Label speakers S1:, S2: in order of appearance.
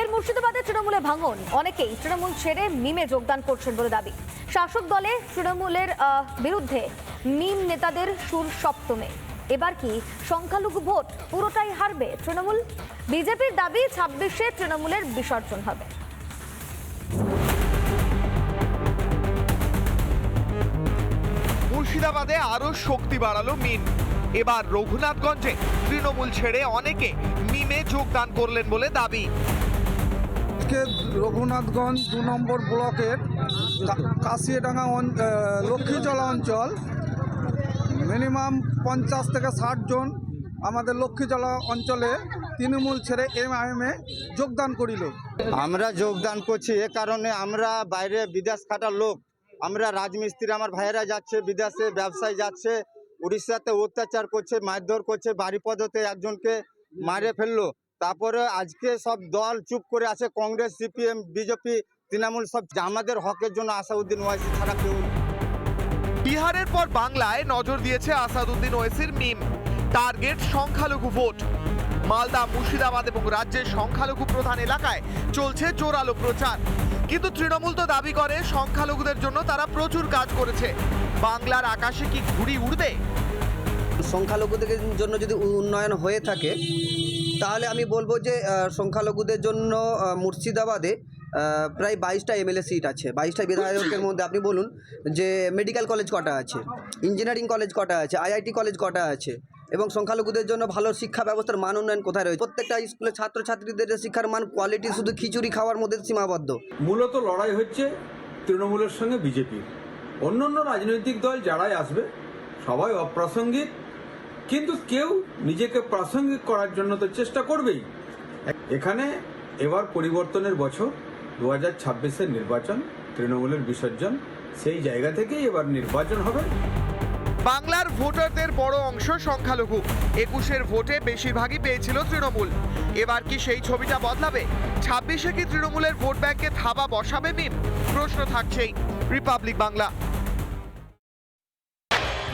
S1: ফের মুর্শিদাবাদে তৃণমূলে ভাঙন। অনেকেই তৃণমূল ছেড়ে মিমে যোগদান করছেন বলে দাবি। শাসক দলে তৃণমূলের বিরুদ্ধে মিম নেতাদের সুর সপ্তমে এবার কি সংখ্যালঘু ভোট পুরোটাই হারবে তৃণমূল? বিজেপির দাবি ছাব্বিশে তৃণমূলের বিসর্জন হবে।
S2: মুর্শিদাবাদে আরও শক্তি বাড়ালো মিম। এবার রঘুনাথগঞ্জে তৃণমূল ছেড়ে অনেকে মিমে যোগদান করলেন বলে দাবি।
S3: আজকে রঘুনাথগঞ্জ দু নম্বর ব্লকের কাশিয়াডাঙ্গা লক্ষ্মীজলা অঞ্চল। মিনিমাম পঞ্চাশ থেকে ষাট জন আমাদের লক্ষ্মীজলা অঞ্চলে তৃণমূল ছেড়ে এম আইএমে যোগদান করিল।
S4: আমরা যোগদান করছি এ কারণে আমরা বাইরে বিদেশ খাটার লোক। আমরা রাজমিস্ত্রি, আমার ভাইয়েরা যাচ্ছে বিদেশে, ব্যবসায় যাচ্ছে, উড়িষ্যাতে অত্যাচার করছে, মারধর করছে বাড়ি পদতে একজনকে মারে ফেলল। তারপরে আজকে সব দল চুপ করে আছে কংগ্রেস সিপিএম বিজেপি তৃণমূল সব আমাদের হকের জন্য আসাউদ্দিন ওয়াইসি ছাড়া কেউ
S2: বিহারের পর বাংলায় নজর দিয়েছে আসাদুদ্দিন ওয়েসির মিম। টার্গেট সংখ্যালঘু ভোট। মালদা মুর্শিদাবাদ এবং রাজ্যের সংখ্যালঘু প্রধান এলাকায় চলছে জোরালো প্রচার। কিন্তু তৃণমূল তো দাবি করে সংখ্যালঘুদের জন্য তারা প্রচুর কাজ করেছে। বাংলার আকাশে কি ঘুড়ি উড়বে?
S5: সংখ্যালঘুদের জন্য যদি উন্নয়ন হয়ে থাকে তাহলে আমি বলব যে সংখ্যালঘুদের জন্য মুর্শিদাবাদে প্রায় বাইশটা এমএলএ সিট আছে। বাইশটা বিধায়কের মধ্যে আপনি বলুন যে মেডিকেল কলেজ কটা আছে ইঞ্জিনিয়ারিং কলেজ কটা আছে আইআইটি কলেজ কটা আছে এবং সংখ্যালঘুদের জন্য ভালো শিক্ষা ব্যবস্থার মান উন্নয়ন কোথায় রয়েছে? প্রত্যেকটা স্কুলে ছাত্রছাত্রীদের শিক্ষার মান কোয়ালিটি শুধু খিচুড়ি খাওয়ার মধ্যে সীমাবদ্ধ।
S6: মূলত লড়াই হচ্ছে তৃণমূলের সঙ্গে বিজেপির। অন্য অন্য রাজনৈতিক দল যারাই আসবে, সবাই অপ্রাসঙ্গিক কিন্তু কেউ নিজেকে প্রাসঙ্গিক করার জন্য তো চেষ্টা করবেই। এখানে এবার পরিবর্তনের বছর, দু হাজার ছাব্বিশের নির্বাচন, তৃণমূলের বিসর্জন, সেই জায়গা থেকেই এবার নির্বাচন হবে।
S2: বাংলার ভোটারদের বড় অংশ সংখ্যালঘু। একুশের ভোটে বেশিরভাগই পেয়েছিল তৃণমূল। এবার কি সেই ছবিটা বদলাবে? ছাব্বিশে কি তৃণমূলের ভোট ব্যাংকে থাবা বসাবে মিম? প্রশ্ন থাকছেই। রিপাবলিক বাংলা।